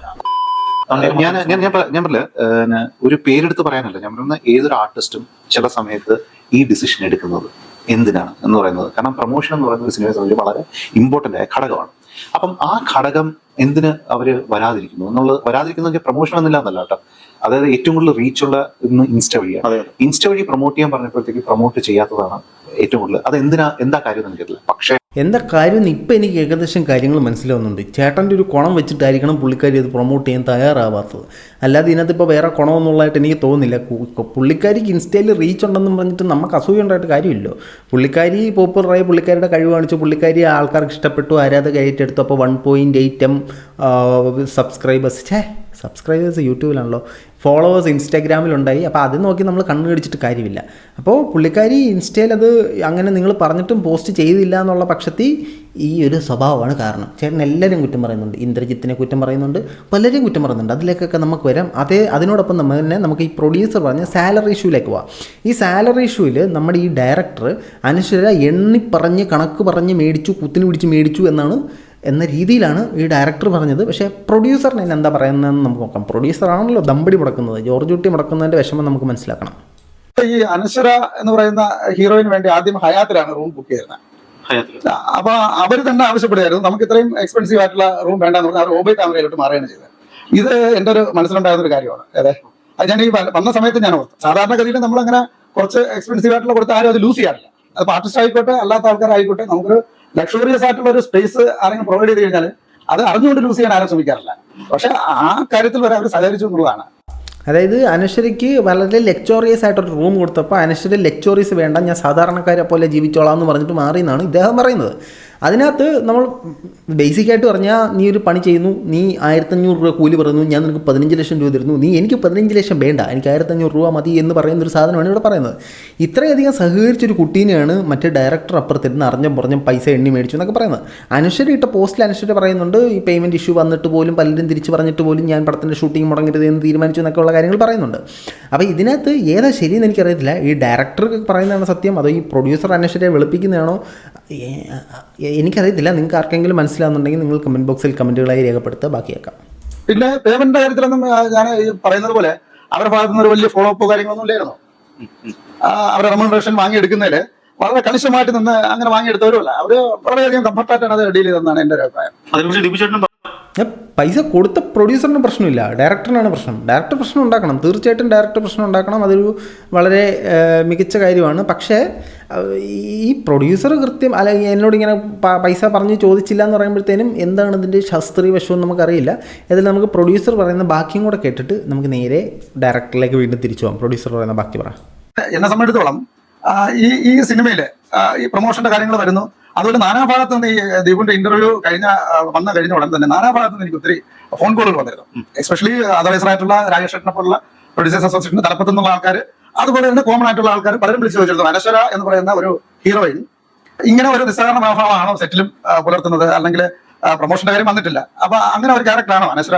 ഞാൻ ഞാൻ ഞാൻ പറ- ഞാൻ പറഞ്ഞില്ല ഏഹ്, ഒരു പേരെടുത്ത് പറയാനല്ല. ഞാൻ പറയുന്ന ഏതൊരു ആർട്ടിസ്റ്റും ചില സമയത്ത് ഈ ഡിസിഷൻ എടുക്കുന്നത് എന്തിനാണ് എന്ന് പറയുന്നത്. കാരണം പ്രൊമോഷൻ എന്ന് പറയുന്ന ഒരു സിനിമയെ സംബന്ധിച്ച് വളരെ ഇമ്പോർട്ടന്റ് ആയ ഘടകമാണ്. അപ്പം ആ ഘടകം എന്തിന് അവർ വരാതിരിക്കുന്നു? എന്നുള്ളത് വരാതിരിക്കുന്ന പ്രൊമോഷൻ എന്നില്ല എന്നല്ല കേട്ടോ. അതായത് ഏറ്റവും കൂടുതൽ റീച്ചുള്ള ഇന്ന് ഇൻസ്റ്റ വഴിയാണ്. ഇൻസ്റ്റ വഴി പ്രൊമോട്ട് ചെയ്യാൻ പറഞ്ഞപ്പോഴത്തേക്ക് പ്രൊമോട്ട് ചെയ്യാത്തതാണ് ഏറ്റവും കൂടുതൽ. അത് എന്തിനാ എന്താ കാര്യം എന്ന് എനിക്കറിയില്ല. പക്ഷേ എന്താ കാര്യം? ഇപ്പം എനിക്ക് ഏകദേശം കാര്യങ്ങൾ മനസ്സിലാവുന്നുണ്ട്. ചേട്ടന്റെ ഒരു കുണം വെച്ചിട്ടായിരിക്കണം പുള്ളിക്കാരി അത് പ്രൊമോട്ട് ചെയ്യാൻ തയ്യാറാവാത്തത്. അല്ലാതെ ഇതിനകത്ത് ഇപ്പോൾ വേറെ കുണമൊന്നുള്ളതായിട്ട് എനിക്ക് തോന്നുന്നില്ല. പുള്ളിക്കാരിക്ക് ഇൻസ്റ്റയിൽ റീച്ച് ഉണ്ടെന്ന് പറഞ്ഞിട്ട് നമുക്ക് അസൂയ ഉണ്ടായിട്ട് കാര്യമില്ലോ പുള്ളിക്കാരി പോപ്പുലറായി പുള്ളിക്കാരിയുടെ കഴിവ് കാണിച്ചു പുള്ളിക്കാരി ആൾക്കാർക്ക് ഇഷ്ടപ്പെട്ടു ആരാധക ഏറ്റെടുത്തു. അപ്പോൾ one point eight M subscribers ഛേ സബ്സ്ക്രൈബേഴ്സ് യൂട്യൂബിലാണല്ലോ. ഫോളോവേഴ്സ് ഇൻസ്റ്റാഗ്രാമിലുണ്ടായി. അപ്പോൾ അത് നോക്കി നമ്മൾ കണ്ണു കടിച്ചിട്ട് കാര്യമില്ല. അപ്പോൾ പുള്ളിക്കാരി ഇൻസ്റ്റയിൽ അത് അങ്ങനെ നിങ്ങൾ പറഞ്ഞിട്ടും പോസ്റ്റ് ചെയ്തില്ല എന്നുള്ള പക്ഷത്തിൽ ഈ ഒരു സ്വഭാവമാണ് കാരണം. ചേട്ടൻ എല്ലാവരും കുറ്റം പറയുന്നുണ്ട്. ഇന്ദ്രജിത്തിനെ കുറ്റം പറയുന്നുണ്ട്. പലരും കുറ്റം പറയുന്നുണ്ട്. അതിലേക്കൊക്കെ നമുക്ക് വരാം. അതേ അതിനോടൊപ്പം നമ്മൾ തന്നെ നമുക്ക് ഈ പ്രൊഡ്യൂസർ പറഞ്ഞ സാലറി ഇഷ്യൂലേക്ക് പോവാം. ഈ സാലറി ഇഷ്യൂവിൽ നമ്മുടെ ഈ ഡയറക്ടർ അനുശ്വര എണ്ണി പറഞ്ഞ് കണക്ക് പറഞ്ഞ് മേടിച്ചു കുത്തിന് പിടിച്ച് മേടിച്ചു എന്നാണ് എന്ന രീതിയിലാണ് ഈ ഡയറക്ടർ പറഞ്ഞത്. പക്ഷേ പ്രൊഡ്യൂസറിന് അതിന് എന്താ പറയുന്നതെന്ന് നമുക്ക് നോക്കാം. പ്രൊഡ്യൂസറാണല്ലോ ദമ്പടി മുടക്കുന്നത്. ജോർജ് കുട്ടി മുടക്കുന്നതിന്റെ വിഷമം നമുക്ക് മനസ്സിലാക്കണം. ഈ അനശ്വര എന്ന് പറയുന്ന ഹീറോയിന് വേണ്ടി ആദ്യം ഹയാത്തിലാണ് റൂം ബുക്ക് ചെയ്യുന്നത് ഹയാത്തിൽ. അപ്പൊ അവർ തന്നെ ആവശ്യപ്പെടുകയായിരുന്നു. നമുക്ക് ഇത്രയും എക്സ്പെൻസീവ് ആയിട്ടുള്ള റൂം വേണ്ടെന്ന് പറഞ്ഞാൽ അവർ ഓബേ താമരയിലോട്ട് മാറുകയാണ് ചെയ്തത്. ഇത് എന്റെ ഒരു മനസ്സിലുണ്ടായിരുന്ന ഒരു കാര്യമാണ്. അതെ. അത് ഞാൻ ഈ വന്ന സമയത്ത് ഞാൻ ഓർത്തു. സാധാരണഗതിയിൽ നമ്മൾ അങ്ങനെ കുറച്ച് എക്സ്പെൻസീവ് ആയിട്ടുള്ള കൊടുത്ത ആരും അത് ലൂസ് ചെയ്യാറില്ല. അത് ആർട്ടിസ്റ്റ് ആയിക്കോട്ടെ അല്ലാത്ത ആൾക്കാരായിക്കോട്ടെ നമുക്കൊരു ലക്ഷറിയസ് ആയിട്ടുള്ള ഒരു സ്പേസ് ആരെങ്കിലും പ്രൊവൈഡ് ചെയ്ത് കഴിഞ്ഞാൽ അത് അറിഞ്ഞുകൊണ്ട് ലൂസ് ചെയ്യാൻ ആരും ശ്രമിക്കാറില്ല. പക്ഷെ ആ കാര്യത്തിൽ വരെ അവർ സഹകരിച്ചു എന്നുള്ളതാണ്. അതായത് അനശ്വരയ്ക്ക് വളരെ ലെക്ചോറിയസ് ആയിട്ടൊരു റൂം കൊടുത്തപ്പോൾ അനശ്വര ലെക്ചോറിയസ് വേണ്ട ഞാൻ സാധാരണക്കാരെ പോലെ ജീവിച്ചോളാം എന്ന് പറഞ്ഞിട്ട് മാറി എന്നാണ് ഇദ്ദേഹം പറയുന്നത്. അതിനകത്ത് നമ്മൾ ബേസിക്കായിട്ട് പറഞ്ഞാൽ നീ ഒരു പണി ചെയ്യുന്നു നീ ആയിരത്തഞ്ഞൂറ് രൂപ കൂലി പറയുന്നു ഞാൻ നിനക്ക് പതിനഞ്ച് ലക്ഷം രൂപ തരുന്നു നീ എനിക്ക് പതിനഞ്ച് ലക്ഷം വേണ്ട എനിക്ക് ആയിരത്തഞ്ഞൂറ് രൂപ മതി എന്ന് പറയുന്ന ഒരു സാധനമാണ് ഇവിടെ പറയുന്നത്. ഇത്രയധികം സഹകരിച്ചൊരു കുട്ടീനെയാണ് മറ്റേ ഡയറക്ടർ അപ്പുറത്തിരുന്ന് അറിഞ്ഞും പറഞ്ഞും പൈസ എണ്ണി മേടിച്ചു എന്നൊക്കെ പറയുന്നത്. അനശ്വര ഇട്ട പോസ്റ്റിൽ അനശ്വര പറയുന്നുണ്ട് ഈ പേയ്മെന്റ് ഇഷ്യൂ വന്നിട്ട് പോലും പലരും തിരിച്ച് പറഞ്ഞിട്ട് പോലും ഞാൻ പടത്തിന്റെ ഷൂട്ടിംഗ് മുടങ്ങരുത് എന്ന് തീരുമാനിച്ചു എന്നൊക്കെ ഉള്ള കാര്യങ്ങൾ പറയുന്നുണ്ട്. അപ്പോൾ ഇതിനകത്ത് ഏതാ ശരിയെന്ന് എനിക്കറിയത്തില്ല. ഈ ഡയറക്ടർ പറയുന്നതാണ് സത്യം അതോ ഈ പ്രൊഡ്യൂസർ അനശ്വരയെ വെളുപ്പിക്കുന്നതാണോ? എനിക്കറിയത്തില്ല. നിങ്ങൾക്ക് ആർക്കെങ്കിലും മനസ്സിലാവുന്നുണ്ടെങ്കിൽ നിങ്ങൾ കമന്റ് ബോക്സിൽ കമന്റുകളായി രേഖപ്പെടുത്തുക. ബാക്കിയാക്കാം. പിന്നെ പേയ്മെന്റിന്റെ കാര്യത്തിലൊന്നും ഞാൻ പറയുന്നത് പോലെ അവരുടെ ഭാഗത്തു നിന്ന് ഒരു വലിയ ഫോളോ അപ്പോ കാര്യങ്ങളൊന്നും ഇല്ലായിരുന്നു. അവരുടെ റെമുനറേഷൻ വാങ്ങിയെടുക്കുന്നതിൽ വളരെ കണിശമായിട്ട് നിന്ന് അങ്ങനെ വാങ്ങിയെടുത്തവരുമല്ല. അവർ വളരെയധികം കംഫർട്ടായിട്ടാണ് അത് ഡീൽ ചെയ്തതെന്നാണ് എന്റെ ഒരു അഭിപ്രായം. ഞാൻ പൈസ കൊടുത്ത പ്രൊഡ്യൂസറിന് പ്രശ്നമില്ല ഡയറക്ടറിനാണ് പ്രശ്നം. ഡയറക്ടർ പ്രശ്നം ഉണ്ടാക്കണം. തീർച്ചയായിട്ടും ഡയറക്ടർ പ്രശ്നം ഉണ്ടാക്കണം. അതൊരു വളരെ മികച്ച കാര്യമാണ്. പക്ഷേ ഈ പ്രൊഡ്യൂസർ കൃത്യം അല്ലെങ്കിൽ എന്നോട് ഇങ്ങനെ പൈസ പറഞ്ഞ് ചോദിച്ചില്ല എന്ന് പറയുമ്പോഴത്തേനും എന്താണ് ഇതിന്റെ ശാസ്ത്രീയ വശമെന്ന് നമുക്കറിയില്ല. ഇതിൽ നമുക്ക് പ്രൊഡ്യൂസർ പറയുന്ന ബാക്കിയും കൂടെ കേട്ടിട്ട് നമുക്ക് നേരെ ഡയറക്ടറിലേക്ക് വീണ്ടും തിരിച്ചു പോകാം. പ്രൊഡ്യൂസർ പറയുന്ന ബാക്കി പറ. എന്നെ സംബന്ധിച്ചിടത്തോളം ഈ ഈ സിനിമയിൽ ഈ പ്രൊമോഷന്റെ കാര്യങ്ങൾ വരുന്നു. അതുപോലെ നാനാഭാഗത്ത് നിന്ന് ഈ ദീപുന്റെ ഇന്റർവ്യൂ കഴിഞ്ഞ വന്ന കഴിഞ്ഞ ഉടനെ തന്നെ നാനാഭാഗത്ത് നിന്ന് എനിക്ക് ഒത്തിരി ഫോൺ കോളുകൾ വന്നിരുന്നു. എസ്പെഷ്യലി അതർവൈസർ ആയിട്ടുള്ള രാജേഷ് ഷെട്ടിനെ പോലുള്ള പ്രൊഡ്യൂസേഴ്സ് അസോസിയേഷന്റെ തലപ്പത്തു നിന്നുള്ള ആൾക്കാർ അതുപോലെ തന്നെ കോമൺ ആയിട്ടുള്ള ആൾക്കാർ പലരും വിളിച്ചു ചോദിച്ചിരുന്നു. അനശ്വര എന്ന് പറയുന്ന ഒരു ഹീറോയിൻ ഇങ്ങനെ ഒരു നിസ്സഹകരണ മനോഭാവമാണോ സെറ്റിലും പുലർത്തുന്നത്? അല്ലെങ്കിൽ പ്രൊമോഷന്റെ കാര്യം വന്നിട്ടില്ല. അപ്പൊ അങ്ങനെ ഒരു ക്യാരക്ടറാണോ അനശ്വര?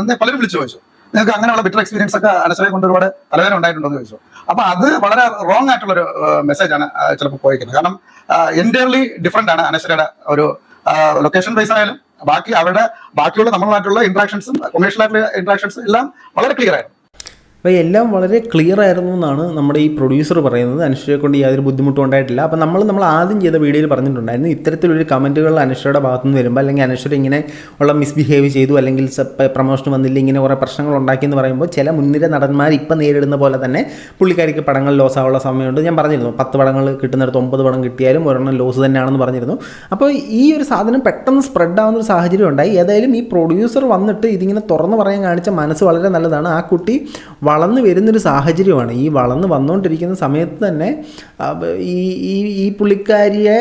എന്ന് പലരും വിളിച്ചു ചോദിച്ചു. നിങ്ങൾക്ക് അങ്ങനെയുള്ള ബിറ്റർ എക്സ്പീരിയൻസ് ഒക്കെ അനശ്വരയെ കൊണ്ട് ഒരുപാട് തലവേദന ഉണ്ടായിട്ടുണ്ടോ എന്ന് ചോദിച്ചു. അപ്പൊ അത് വളരെ റോങ് ആയിട്ടുള്ള ഒരു മെസ്സേജ് ആണ് ചിലപ്പോൾ പോയിരിക്കുന്നത് കാരണം എന്റയർലി ഡിഫറെന്റ് ആണ് അനശ്വരയുടെ ഒരു ലൊക്കേഷൻ വൈസ് ആയാലും. ബാക്കി അവരുടെ ബാക്കിയുള്ള നമ്മളുമായിട്ടുള്ള ഇന്ററാക്ഷൻസും കൊമേഴ്ഷ്യൽ ആയിട്ടുള്ള ഇന്ററാക്ഷൻസും എല്ലാം വളരെ ക്ലിയർ ആയിരുന്നു. അപ്പോൾ എല്ലാം വളരെ ക്ലിയർ ആയിരുന്നു എന്നാണ് നമ്മുടെ ഈ പ്രൊഡ്യൂസർ പറയുന്നത്. അനുശ്വരയെ കൊണ്ട് യാതൊരു ബുദ്ധിമുട്ടും ഉണ്ടായിട്ടില്ല. അപ്പോൾ നമ്മൾ നമ്മൾ ആദ്യം ചെയ്ത വീഡിയോയിൽ പറഞ്ഞിട്ടുണ്ടായിരുന്നു ഇത്തരത്തിലൊരു കമന്റുകൾ അനുശ്വരയുടെ ഭാഗത്തു നിന്ന് വരുമ്പോൾ അല്ലെങ്കിൽ അനുശ്വര ഇങ്ങനെ ഉള്ള മിസ്ബിഹേവ് ചെയ്തു അല്ലെങ്കിൽ പ്രൊമോഷൻ വന്നില്ല ഇങ്ങനെ കുറേ പ്രശ്നങ്ങൾ ഉണ്ടാക്കി എന്ന് പറയുമ്പോൾ ചില മുൻനിര നടന്മാർ ഇപ്പം നേരിടുന്ന പോലെ തന്നെ പുള്ളിക്കാരിക്ക് പടങ്ങൾ ലോസ് ആവുള്ള സമയമുണ്ട്. ഞാൻ പറഞ്ഞിരുന്നു പത്ത് പടങ്ങൾ കിട്ടുന്നിടത്ത് ഒമ്പത് പടം കിട്ടിയാലും ഒരെണ്ണം ലോസ് തന്നെയാണെന്ന് പറഞ്ഞിരുന്നു. അപ്പോൾ ഈ ഒരു സാധനം പെട്ടെന്ന് സ്പ്രെഡ് ആവുന്ന ഒരു സാഹചര്യം ഉണ്ടായി. ഏതായാലും ഈ പ്രൊഡ്യൂസർ വന്നിട്ട് ഇതിങ്ങനെ തുറന്ന് പറയാൻ കാണിച്ച മനസ്സ് വളരെ നല്ലതാണ്. ആ കുട്ടി വളർന്നു വരുന്നൊരു സാഹചര്യമാണ്. ഈ വളർന്ന് വന്നുകൊണ്ടിരിക്കുന്ന സമയത്ത് തന്നെ ഈ ഈ ഈ പുള്ളിക്കാരിയെ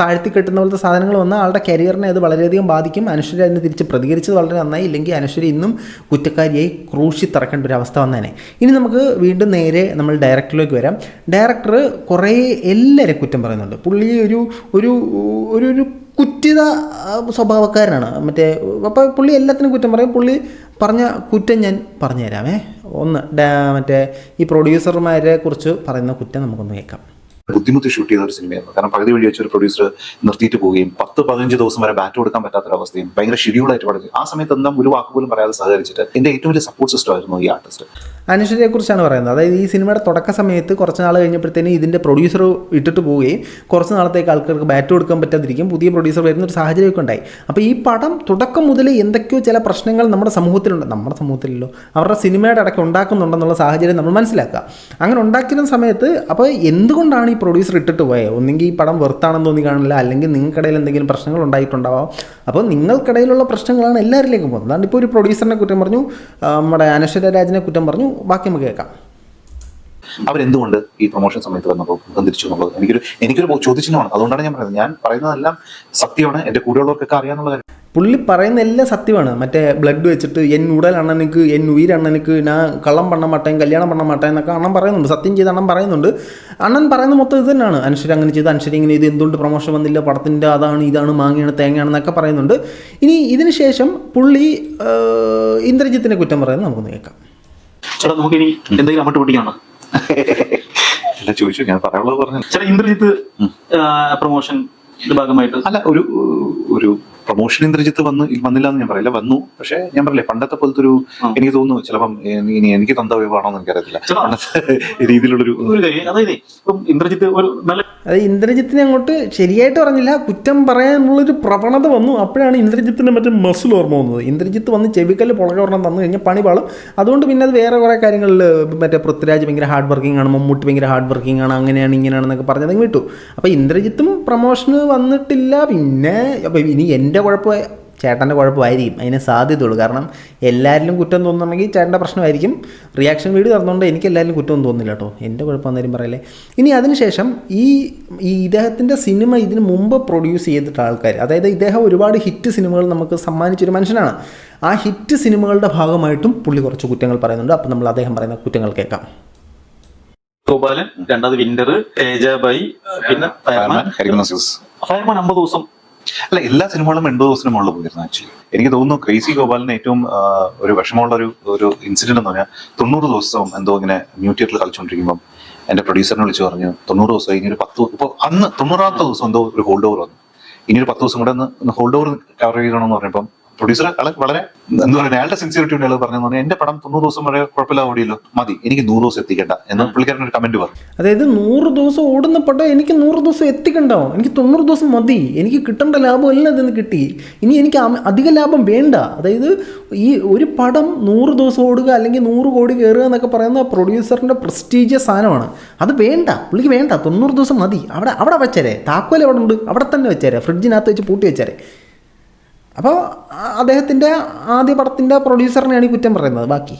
താഴ്ത്തി കെട്ടുന്ന പോലത്തെ സാധനങ്ങൾ വന്നാൽ ആളുടെ കരിയറിനെ അത് വളരെയധികം ബാധിക്കും. അനശ്വര അതിന് തിരിച്ച് പ്രതികരിച്ചത് വളരെ നന്നായി. ഇല്ലെങ്കിൽ അനശ്വര ഇന്നും കുറ്റക്കാരിയായി ക്രൂശി തറക്കേണ്ട ഒരു അവസ്ഥ വന്നേനെ. ഇനി നമുക്ക് വീണ്ടും നേരെ നമ്മൾ ഡയറക്ടറിലേക്ക് വരാം. ഡയറക്ടർ കുറേ എല്ലാവരെയും കുറ്റം പറയുന്നുണ്ട്. പുള്ളി ഒരു ഒരു ഒരു കുറ്റിത സ്വഭാവക്കാരനാണ്. മറ്റേ അപ്പോൾ പുള്ളി എല്ലാത്തിനും കുറ്റം പറയും. പുള്ളി പറഞ്ഞ കുറ്റം ഞാൻ പറഞ്ഞുതരാമേ. ഒന്ന് മറ്റേ ഈ പ്രൊഡ്യൂസർമാരെ കുറിച്ച് പറയുന്ന കുറ്റം നമുക്കൊന്ന് കേൾക്കാം. ബുദ്ധിമുട്ടി ഷൂട്ട് ചെയ്ത ഒരു സിനിമയായിരുന്നു. കാരണം പകുതി വഴി വെച്ച് ഒരു പ്രൊഡ്യൂസർ നിർത്തിയിട്ട് പോവുകയും പത്ത് പതിനഞ്ച് ദിവസം വരെ ബാറ്റ് കൊടുക്കാൻ പറ്റാത്തൊരവസ്ഥയും ഭയങ്കര ഷെഡ്യൂളായിട്ട് പഠിച്ചു ആ സമയത്ത് എന്താ ഒരു വാക്ക് പോലും പറയാതെ സഹകരിച്ചിട്ട് എന്റെ ഏറ്റവും വലിയ സപ്പോർട്ട് സിസ്റ്റം ആയിരുന്നു ഈ ആർട്ടിസ്റ്റ് അനശ്വരയെ കുറിച്ചാണ് പറയുന്നത്. അതായത് ഈ സിനിമയുടെ തുടക്ക സമയത്ത് കുറച്ച് നാൾ കഴിഞ്ഞപ്പോഴത്തേനും ഇതിന്റെ പ്രൊഡ്യൂസർ ഇട്ടിട്ട് പോവുകയും കുറച്ച് നാളത്തേക്ക് ആൾക്കാർക്ക് ബാറ്റ് കൊടുക്കാൻ പറ്റാതിരിക്കും പുതിയ പ്രൊഡ്യൂസർ വരുന്ന ഒരു സാഹചര്യമൊക്കെ ഉണ്ടായി. അപ്പോൾ ഈ പടം തുടക്കം മുതൽ എന്തൊക്കെയോ ചില പ്രശ്നങ്ങൾ നമ്മുടെ സമൂഹത്തിലുണ്ട്. നമ്മുടെ സമൂഹത്തിലല്ലോ. അവരുടെ സിനിമയുടെ ഇടയ്ക്ക് ഉണ്ടാക്കുന്നുണ്ടെന്നുള്ള സാഹചര്യം നമ്മൾ മനസ്സിലാക്കുക. അങ്ങനെ ഉണ്ടാക്കുന്ന സമയത്ത് അപ്പോൾ എന്തുകൊണ്ടാണ് പ്രൊഡ്യൂസർ ഇട്ടിട്ട് പോയത് ഒന്നെങ്കിൽ ഈ പടം വെറുത്താണെന്ന് തോന്നി കാണില്ല അല്ലെങ്കിൽ നിങ്ങൾക്കിടയിൽ എന്തെങ്കിലും പ്രശ്നങ്ങൾ ഉണ്ടായിട്ടുണ്ടാവാം. അപ്പോൾ നിങ്ങൾക്കിടയിലുള്ള പ്രശ്നങ്ങളാണ് എല്ലാവരിലേക്കും പോകുന്നത്. അതുകൊണ്ട് ഇപ്പോൾ ഒരു പ്രൊഡ്യൂസറിനെ കുറ്റം പറഞ്ഞു നമ്മുടെ അനശ്വര രാജിനെ കുറ്റം പറഞ്ഞു ബാക്കി നമുക്ക് കേൾക്കാം. അവരെന്തുകൊണ്ട് ഈ പ്രൊമോഷൻ സമയത്ത് വന്നപ്പോൾ തിരിച്ചു എനിക്കൊരു എനിക്കൊരു ചോദ്യചിഹ്നമാണ്. അതുകൊണ്ടാണ് ഞാൻ പറയുന്നത്. ഞാൻ പറയുന്നതെല്ലാം സത്യമാണ്. എന്റെ കൂടെയുള്ളവർക്കൊക്കെ അറിയാന്നുള്ള കാര്യം പുള്ളി പറയുന്ന എല്ലാം സത്യമാണ്. മറ്റേ ബ്ലഡ് വെച്ചിട്ട് എൻ ഉടൽ അണ്ണനക്ക് എൻ ഉയരണ്ണനുക്ക് ഞാൻ കള്ളം പണ്ണ മാട്ടേൻ കല്യാണം പണ്ണ മാട്ടേൻ എന്നൊക്കെ അണ്ണൻ പറയുന്നുണ്ട്. സത്യം ചെയ്ത് അണ്ണൻ പറയുന്നുണ്ട്. അണ്ണൻ പറയുന്ന മൊത്തം ഇത് തന്നെയാണ്. അനുശ്വരി അങ്ങനെ ചെയ്ത് അനുശ്വരി ഇങ്ങനെ ഇത് എന്തുകൊണ്ട് പ്രൊമോഷൻ വന്നില്ല? പടത്തിന്റെ അതാണ് ഇതാണ് മാങ്ങയാണ് തേങ്ങയാണെന്നൊക്കെ പറയുന്നുണ്ട്. ഇനി ഇതിന് ശേഷം പുള്ളി ഇന്ദ്രജിത്തിനെ കുറ്റം പറയുന്നത് നമുക്കൊന്ന് കേൾക്കാം. ചേട്ടാ നമുക്ക് ഇനി എന്തെങ്കിലും അങ്ങോട്ട് പൊട്ടിക്കാണോ? അല്ല ചോദിച്ചു. ഞാൻ പറയാനുള്ളത് പറഞ്ഞു. ചേട്ടാ ഇന്ദ്രജിത്ത് പ്രൊമോഷൻ ഭാഗമായിട്ട്. അല്ല ഒരു ഒരു പ്രൊമോഷൻ ഇന്ദ്രജിത്ത് വന്ന് വന്നില്ല എന്ന് ഞാൻ പറയില്ല. വന്നു. പക്ഷെ ഞാൻ പറയില്ലേ പണ്ടത്തെ പോലത്തെ ഒരു എനിക്ക് തോന്നുന്നു ചിലപ്പം ഇനി എനിക്ക് തന്തവ്യമാണോ എന്ന് എനിക്കറിയത്തില്ല പണ്ടത്തെ രീതിയിലുള്ളൊരു ഒരു കാര്യം അതായത് ഇപ്പം ഇന്ദ്രജിത്ത് ഒരു നല്ല അത് ഇന്ദ്രജിത്തിനെ അങ്ങോട്ട് ശരിയായിട്ട് പറഞ്ഞില്ല കുറ്റം പറയാനുള്ളൊരു പ്രവണത വന്നു. അപ്പോഴാണ് ഇന്ദ്രജിത്തിന്റെ മറ്റേ മസിൽ ഓർമ്മ വന്നത്. ഇന്ദ്രജിത്ത് വന്ന് ചെവിക്കല്ല് പുളക ഒരെണ്ണം തന്നു കഴിഞ്ഞാൽ പണി പാളും. അതുകൊണ്ട് പിന്നെ അത് വേറെ കുറേ കാര്യങ്ങളിൽ മറ്റേ പൃഥ്വിരാജ് ഭയങ്കര ഹാർഡ് വർക്കിംഗ് ആണ് മമ്മൂട്ടി ഭയങ്കര ഹാർഡ് വർക്കിംഗ് ആണ് അങ്ങനെയാണ് ഇങ്ങനെയാണെന്നൊക്കെ പറഞ്ഞത് വിട്ടു. അപ്പോൾ ഇന്ദ്രജിത്തും പ്രൊമോഷന് വന്നിട്ടില്ല. പിന്നെ അപ്പോൾ ഇനി എന്റെ കുഴപ്പം ചേട്ടന്റെ കുഴപ്പമായിരിക്കും. അതിന് സാധ്യതയുള്ളൂ. കാരണം എല്ലാവരിലും കുറ്റം തോന്നുന്നുണ്ടെങ്കിൽ ചേട്ടന്റെ പ്രശ്നമായിരിക്കും. റിയാക്ഷൻ വീഡിയോ തന്നുകൊണ്ട് എനിക്ക് എല്ലാവരിലും കുറ്റം തോന്നുന്നില്ല കേട്ടോ. എന്റെ കുഴപ്പം എന്നേലും പറയല്ലേ. ഇനി അതിനുശേഷം ഈ ഈ ഇദ്ദേഹത്തിന്റെ സിനിമ ഇതിന് മുമ്പ് പ്രൊഡ്യൂസ് ചെയ്തിട്ട ആൾക്കാർ അതായത് ഇദ്ദേഹം ഒരുപാട് ഹിറ്റ് സിനിമകൾ നമുക്ക് സമ്മാനിച്ചൊരു മനുഷ്യനാണ്. ആ ഹിറ്റ് സിനിമകളുടെ ഭാഗമായിട്ടും പുള്ളി കുറച്ച് കുറ്റങ്ങൾ പറയുന്നുണ്ട്. അപ്പോൾ നമ്മൾ അദ്ദേഹം പറയുന്ന കുറ്റങ്ങൾ കേൾക്കാം. ഗോപാലൻ രണ്ടാമത് വിന്റർ തേജാബായി പിന്നെ ഫയർമാൻ അമ്പത് ദിവസം അല്ല എല്ലാ സിനിമകളും എൺപത് ദിവസത്തിന് മുകളിൽ പോയിരുന്നു ആക്ച്വലി എനിക്ക് തോന്നുന്നു ക്രേസി ഗോപാലിന് ഏറ്റവും ഒരു വിഷമമുള്ള ഒരു ഒരു ഇൻസിഡന്റ് എന്ന് പറഞ്ഞാൽ തൊണ്ണൂറ് ദിവസം എന്തോ ഇങ്ങനെ ന്യൂ തിയേറ്ററിൽ കളിച്ചുകൊണ്ടിരിക്കുമ്പോൾ എന്റെ പ്രൊഡ്യൂസറിനെ വിളിച്ച് പറഞ്ഞു തൊണ്ണൂറ് ദിവസം ഇനി ഒരു പത്ത് ഇപ്പോൾ അന്ന് തൊണ്ണൂറാമത്തെ ദിവസം എന്തോ ഒരു ഹോൾഡ് ഓവർ വന്നു. ഇനി ഒരു പത്ത് ദിവസം കൂടെ ഒന്ന് ഹോൾഡ് ഓവർ കവർ ചെയ്യണമെന്ന് പറഞ്ഞപ്പം പ്രൊഡ്യൂസർ വളരെ എന്താ പറയുക അയാളുടെ സിൻസിയറിറ്റി ഉണ്ട് അയാൾ പറഞ്ഞു പറഞ്ഞു എന്റെ പടം തൊണ്ണൂറ് ദിവസം വരെ കുഴപ്പമില്ല ഓടിയല്ലോ. മതി എനിക്ക് നൂറ് ദിവസം എത്തിക്കണ്ട. എന്ന് പുള്ളിക്കാരൻ ഒരു കമന്റ് പറഞ്ഞു. അതായത് നൂറ് ദിവസം ഓടുന്ന പടം എനിക്ക് നൂറ് ദിവസം എത്തിക്കണ്ടോ? എനിക്ക് തൊണ്ണൂറ് ദിവസം മതി. എനിക്ക് കിട്ടേണ്ട ലാഭം അല്ല ഇതിന് കിട്ടി. ഇനി എനിക്ക് അധിക ലാഭം വേണ്ട. അതായത് ഈ ഒരു പടം നൂറ് ദിവസം ഓടുക അല്ലെങ്കിൽ നൂറ് കോടി കയറുക എന്നൊക്കെ പറയുന്ന പ്രൊഡ്യൂസറിന്റെ പ്രസ്റ്റീജിയസ് സാധനമാണ്. അത് വേണ്ട. പുള്ളിക്ക് വേണ്ട. തൊണ്ണൂറ് ദിവസം മതി. അവിടെ അവിടെ വെച്ചേരെ. താക്കോൽ അവിടെ ഉണ്ട്. അവിടെ തന്നെ വെച്ചേരെ. ഫ്രിഡ്ജിനകത്ത് വെച്ച് പൂട്ടി വെച്ചേരെ. അപ്പോൾ അദ്ദേഹത്തിന്റെ ആദ്യ പടത്തിന്റെ പ്രൊഡ്യൂസറിനെയാണ് ഈ കുറ്റം പറയുന്നത്. ബാക്കി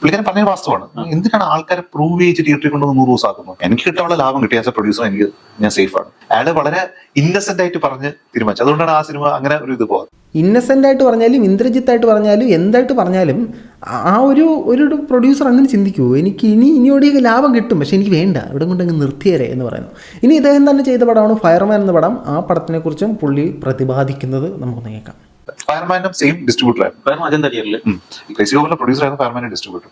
പുള്ളിക്കാരൻ പറഞ്ഞ വാസ്തവമാണ്. എന്തിനാണ് ആൾക്കാരെ പ്രൂവ് ചെയ്ത് തിയേറ്ററിൽ കൊണ്ടുവന്ന് നൂറ് ദിവസം ആക്കുന്നത് എനിക്ക് കിട്ടാനുള്ള ലാഭം ആസ് എ പ്രൊഡ്യൂസർ എനിക്ക് ഞാൻ സേഫ് ആണ്. അയാൾ വളരെ ഇന്നസെന്റ് ആയിട്ട് പറഞ്ഞ് തീരുമാനിച്ചു. അതുകൊണ്ടാണ് ആ സിനിമ അങ്ങനെ ഒരു ഇത് പോകുന്നത് ഇന്നസെന്റ് ആയിട്ട് പറഞ്ഞാലും ഇന്ദ്രജിത്ത് ആയിട്ട് പറഞ്ഞാലും എന്തായിട്ട് പറഞ്ഞാലും ആ- ആ ഒരു ഒരു പ്രൊഡ്യൂസർ അങ്ങനെ ചിന്തിക്കൂ. എനിക്ക് ഇനി ഇനിയോടെയൊക്കെ ലാഭം കിട്ടും. പക്ഷെ എനിക്ക് വേണ്ട. ഇവിടെ കൊണ്ട് അങ്ങ് നിർത്തിയേരെ എന്ന് പറയുന്നു. ഇനി ഇദ്ദേഹം തന്നെ ചെയ്ത പടമാണ് ഫയർമാൻ എന്ന പടം. ആ പടത്തിനെക്കുറിച്ചും പുള്ളി പ്രതിപാദിക്കുന്നത് നമുക്കൊന്ന് കേൾക്കാം. ഫയർമാനും സെയിം ഡിസ്ട്രിബ്യൂട്ടർ ആയിരുന്നു ഫയർമാൻ അജന്ത തിയേറ്ററിൽ ക്രൈസി ഗോപാലിന്റെ പ്രൊഡ്യൂസർ ആയിരുന്നു ഫയർമാന്റെ ഡിസ്ട്രിബ്യൂട്ടർ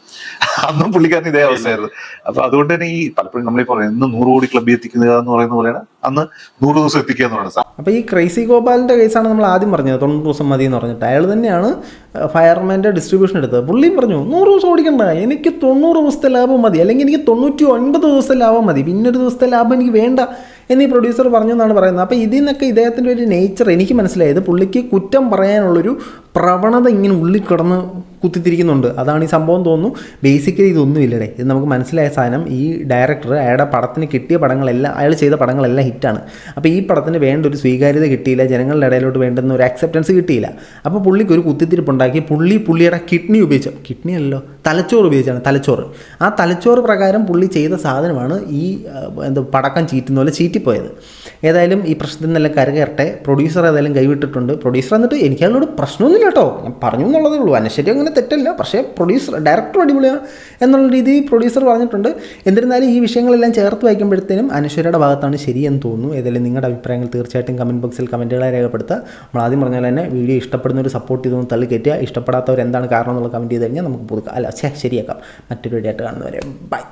അന്നും പുള്ളിക്കാരൻ ഇതേ അവസ്ഥയായിരുന്നു. അപ്പൊ അതുകൊണ്ട് തന്നെ ഈ പലപ്പോഴും നമ്മളീ പറയുന്നത് ഇന്ന് നൂറ് കോടി ക്ലബ്ബിൽ എത്തിക്കുക എന്ന് പറയുന്ന പോലെയാണ് അന്ന് നൂറ് ദിവസം എത്തിക്കുക എന്ന് പറയുന്നത്. അപ്പോൾ ഈ ക്രൈസി ഗോപാലിന്റെ കേസാണ് നമ്മൾ ആദ്യം പറഞ്ഞത്. തൊണ്ണൂറ് ദിവസം മതി എന്ന് പറഞ്ഞിട്ട്. അയാൾ തന്നെയാണ് ഫയർമാന്റെ ഡിസ്ട്രിബ്യൂഷൻ എടുത്തത്. പുള്ളിയും പറഞ്ഞു നൂറ് ദിവസം ഓടിക്കണ്ട. എനിക്ക് തൊണ്ണൂറ് ദിവസത്തെ ലാഭം മതി. അല്ലെങ്കിൽ എനിക്ക് തൊണ്ണൂറ്റി ഒൻപത് ദിവസത്തെ ലാഭം മതി. പിന്നൊരു ഒരു ദിവസത്തെ ലാഭം എനിക്ക് വേണ്ട. എന്നീ പ്രൊഡ്യൂസർ പറഞ്ഞു എന്നാണ് പറയുന്നത്. അപ്പോൾ ഇതിൽ നിന്നൊക്കെ ഇദ്ദേഹത്തിന്റെ ഒരു നേച്ചർ എനിക്ക് മനസ്സിലായത് പുള്ളിക്ക് കുറ്റം പറയാനുള്ളൊരു പ്രവണത ഇങ്ങനെ ഉള്ളിൽ കിടന്ന് കുത്തിത്തിരിക്കുന്നുണ്ട്. അതാണ് ഈ സംഭവം തോന്നുന്നു. ബേസിക്കലി ഇതൊന്നുമില്ലടേ ഇത് നമുക്ക് മനസ്സിലായ സാധനം. ഈ ഡയറക്ടർ അയാളുടെ പടത്തിന് കിട്ടിയ പടങ്ങളെല്ലാം അയാൾ ചെയ്ത പടങ്ങളെല്ലാം ഹിറ്റാണ്. അപ്പോൾ ഈ പടത്തിന് വേണ്ട ഒരു സ്വീകാര്യത കിട്ടിയില്ല. ജനങ്ങളുടെ ഇടയിലോട്ട് വേണ്ടുന്ന ഒരു അക്സെപ്റ്റൻസ് കിട്ടിയില്ല. അപ്പോൾ പുള്ളിക്ക് ഒരു കുത്തിത്തിരിപ്പുണ്ടാക്കി പുള്ളി പുള്ളിയുടെ കിഡ്നി ഉപയോഗിച്ചു കിഡ്നി അല്ലല്ലോ തലച്ചോറ് ഉപയോഗിച്ചാണ് തലച്ചോറ്. ആ തലച്ചോറ് പ്രകാരം പുള്ളി ചെയ്ത സാധനമാണ് ഈ എന്താ പടക്കം ചീറ്റുന്ന പോലെ ചീറ്റിപ്പോയത്. ഏതായാലും ഈ പ്രശ്നത്തിൽ നിന്നെല്ലാം കരകയറട്ടെ. പ്രൊഡ്യൂസർ ഏതായാലും കൈവിട്ടിട്ടുണ്ട്. പ്രൊഡ്യൂസർ എന്നിട്ട് എനിക്ക് അതിനോട് പ്രശ്നമൊന്നുമില്ല കേട്ടോ. ഞാൻ പറഞ്ഞു എന്നുള്ളതേ ഉള്ളൂ. അനശ്വരി അങ്ങനെ തെറ്റല്ല. പക്ഷേ പ്രൊഡ്യൂസർ ഡയറക്ടർ അടിപൊളിയാണ് എന്നുള്ള രീതിയിൽ പ്രൊഡ്യൂസർ പറഞ്ഞിട്ടുണ്ട്. എന്നിരുന്നാലും ഈ വിഷയങ്ങളെല്ലാം ചേർത്ത് വായിക്കുമ്പോഴത്തേനും അനശ്വരയുടെ ഭാഗത്താണ് ശരിയെന്ന് തോന്നുന്നു. ഏതായാലും നിങ്ങളുടെ അഭിപ്രായങ്ങൾ തീർച്ചയായിട്ടും കമന്റ് ബോക്സിൽ കമന്റുകളെ രേഖപ്പെടുത്തുക. നമ്മൾ ആദ്യം പറഞ്ഞാൽ തന്നെ വീഡിയോ ഇഷ്ടപ്പെടുന്ന ഒരു സപ്പോർട്ട് ചെയ്തൊന്ന് തള്ളി കയറ്റുക ഇഷ്ടപ്പെടാത്തവർ എന്താണ് കാരണം എന്നുള്ള കമന്റ് ചെയ്ത് കഴിഞ്ഞാൽ നമുക്ക് പുതുക്കാം. അല്ല ശരിയാക്കാം. മറ്റൊരു വീഡിയോ ആയിട്ട് കാണുന്നവരെ ബൈ